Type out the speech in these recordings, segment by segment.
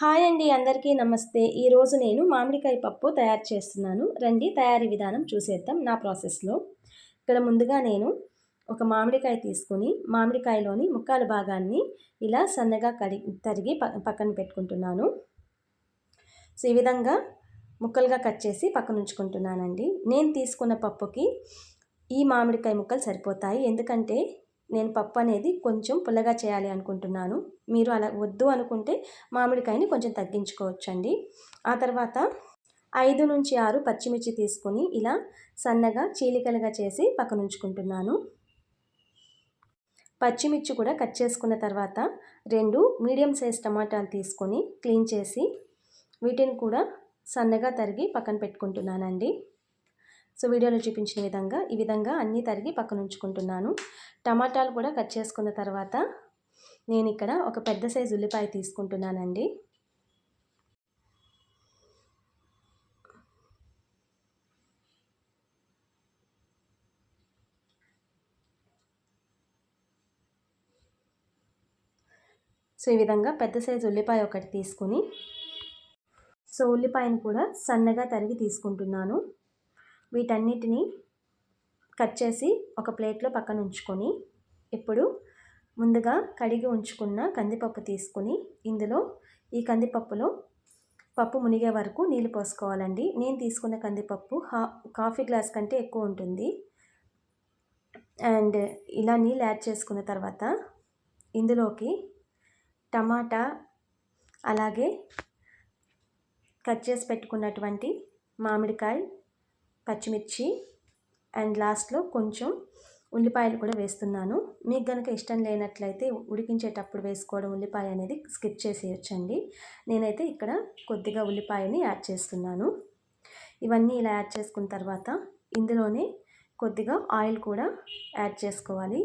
Hi అండి అందరికీ నమస్తే. ఈరోజు నేను మామిడికాయ పప్పు తయారు చేస్తున్నాను. రండి తయారీ విధానం చూసేద్దాం నా ప్రాసెస్లో. ఇక్కడ ముందుగా నేను ఒక మామిడికాయ తీసుకుని మామిడికాయలోని ముక్కాల భాగాన్ని ఇలా సన్నగా కడి తరిగి పక్కన పెట్టుకుంటున్నాను. సో ఈ విధంగా ముక్కలుగా కట్ చేసి పక్కన ఉంచుకుంటున్నానండి. నేను తీసుకున్న పప్పుకి ఈ మామిడికాయ ముక్కలు సరిపోతాయి. ఎందుకంటే నేను పప్పు అనేది కొంచెం పుల్లగా చేయాలి అనుకుంటున్నాను. మీరు అలా వద్దు అనుకుంటే మామిడికాయని కొంచెం తగ్గించుకోవచ్చండి. ఆ తర్వాత ఐదు నుంచి ఆరు పచ్చిమిర్చి తీసుకొని ఇలా సన్నగా చీలికలుగా చేసి పక్కన ఉంచుకుంటున్నాను పచ్చిమిర్చి కూడా కట్ చేసుకున్న తర్వాత రెండు మీడియం సైజ్ టమాటాలు తీసుకొని క్లీన్ చేసి వీటిని కూడా సన్నగా తరిగి పక్కన పెట్టుకుంటున్నానండి. సో వీడియోలో చూపించిన విధంగా ఈ విధంగా అన్నీ తరిగి పక్కన ఉంచుకుంటున్నాను. టమాటాలు కూడా కట్ చేసుకున్న తర్వాత నేను ఇక్కడ ఒక పెద్ద సైజు ఉల్లిపాయ తీసుకుంటున్నానండి. సో ఈ విధంగా పెద్ద సైజు ఉల్లిపాయ ఒకటి తీసుకుని సో ఉల్లిపాయను కూడా సన్నగా తరిగి తీసుకుంటున్నాను. వీటన్నిటిని కట్ చేసి ఒక ప్లేట్లో పక్కన ఉంచుకొని ఇప్పుడు ముందుగా కడిగి ఉంచుకున్న కందిపప్పు తీసుకుని ఇందులో ఈ కందిపప్పులో పప్పు మునిగే వరకు నీళ్ళు పోసుకోవాలండి. నేను తీసుకున్న కందిపప్పు హా కాఫీ గ్లాస్ కంటే ఎక్కువ ఉంటుంది. అండ్ ఇలా నీళ్ళు యాడ్ చేసుకున్న తర్వాత ఇందులోకి టమాటా అలాగే కట్ చేసి పెట్టుకున్నటువంటి మామిడికాయ పచ్చిమిర్చి అండ్ లాస్ట్లో కొంచెం ఉల్లిపాయలు కూడా వేస్తున్నాను. మీకు కనుక ఇష్టం లేనట్లయితే ఉడికించేటప్పుడు వేసుకోవడం ఉల్లిపాయ అనేది స్కిప్ చేసేయచ్చండి. నేనైతే ఇక్కడ కొద్దిగా ఉల్లిపాయని యాడ్ చేస్తున్నాను. ఇవన్నీ ఇలా యాడ్ చేసుకున్న తర్వాత ఇందులోనే కొద్దిగా ఆయిల్ కూడా యాడ్ చేసుకోవాలి.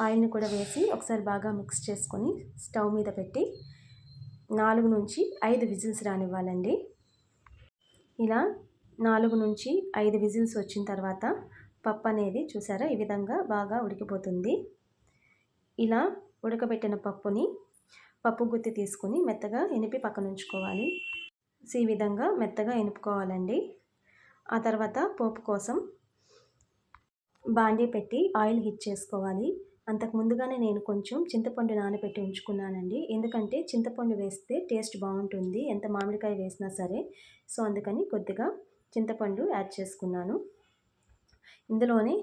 ఆయిల్ని కూడా వేసి ఒకసారి బాగా మిక్స్ చేసుకొని స్టవ్ మీద పెట్టి నాలుగు నుంచి ఐదు విజిల్స్ రానివ్వాలండి. ఇలా నాలుగు నుంచి ఐదు విజిల్స్ వచ్చిన తర్వాత పప్పు అనేది చూసారా? ఈ విధంగా బాగా ఉడికిపోతుంది. ఇలా ఉడకబెట్టిన పప్పుని పప్పు గుత్తి తీసుకుని మెత్తగా ఎనిపి పక్కన ఉంచుకోవాలి. సో ఈ విధంగా మెత్తగా ఎనుపుకోవాలండి. ఆ తర్వాత పోపు కోసం బాండీ పెట్టి ఆయిల్ హిట్ చేసుకోవాలి. అంతకు ముందుగానే నేను కొంచెం చింతపండు నానబెట్టి ఉంచుకున్నానండి. ఎందుకంటే చింతపండు వేస్తే టేస్ట్ బాగుంటుంది. ఎంత మామిడికాయ వేసినా సరే. సో అందుకని కొద్దిగా చింతపండు యాడ్ చేసుకున్నాను. ఇందులోనే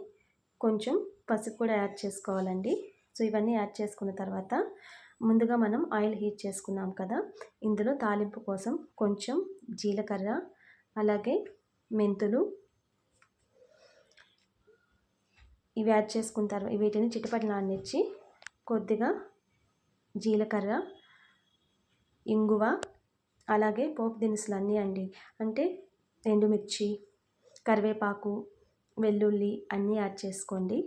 కొంచెం పసుపు కూడా యాడ్ చేసుకోవాలండి. సో ఇవన్నీ యాడ్ చేసుకున్న తర్వాత ముందుగా మనం ఆయిల్ హీట్ చేసుకున్నాం కదా ఇందులో తాలింపు కోసం కొంచెం జీలకర్ర అలాగే మెంతులు ఇవి యాడ్ చేసుకున్న తర్వాత వీటిని చిటిపటి నానిచ్చి కొద్దిగా జీలకర్ర ఇంగువ అలాగే పోపు దినుసులు అన్నీ అండి. అంటే ఎండుమిర్చి కరివేపాకు వెల్లుల్లి అన్నీ యాడ్ చేసుకోండి.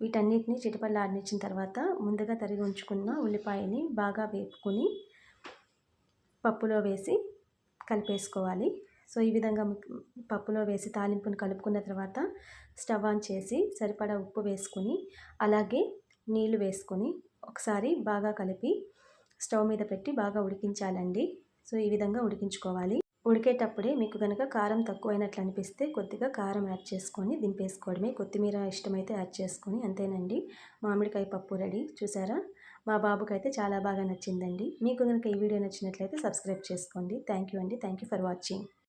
వీటన్నిటిని చిటపల్లి ఆడించిన తర్వాత ముందుగా తరిగి ఉంచుకున్న ఉల్లిపాయని బాగా వేపుకొని పప్పులో వేసి కలిపేసుకోవాలి. సో ఈ విధంగా పప్పులో వేసి తాలింపును కలుపుకున్న తర్వాత స్టవ్ ఆన్ చేసి సరిపడా ఉప్పు వేసుకొని అలాగే నీళ్ళు వేసుకొని ఒకసారి బాగా కలిపి స్టవ్ మీద పెట్టి బాగా ఉడికించాలండి. సో ఈ విధంగా ఉడికించుకోవాలి. ఉడికేటప్పుడే మీకు కనుక కారం తక్కువైనట్లు అనిపిస్తే కొద్దిగా కారం యాడ్ చేసుకొని దింపేసుకోవడమే. కొత్తిమీర ఇష్టమైతే యాడ్ చేసుకొని అంతేనండి. మామిడికాయ పప్పు రెడీ. చూసారా? మా బాబుకైతే అయితే చాలా బాగా నచ్చిందండి. మీకు కనుక ఈ వీడియో నచ్చినట్లయితే సబ్స్క్రైబ్ చేసుకోండి. థ్యాంక్ యూ అండి. Thank you for watching.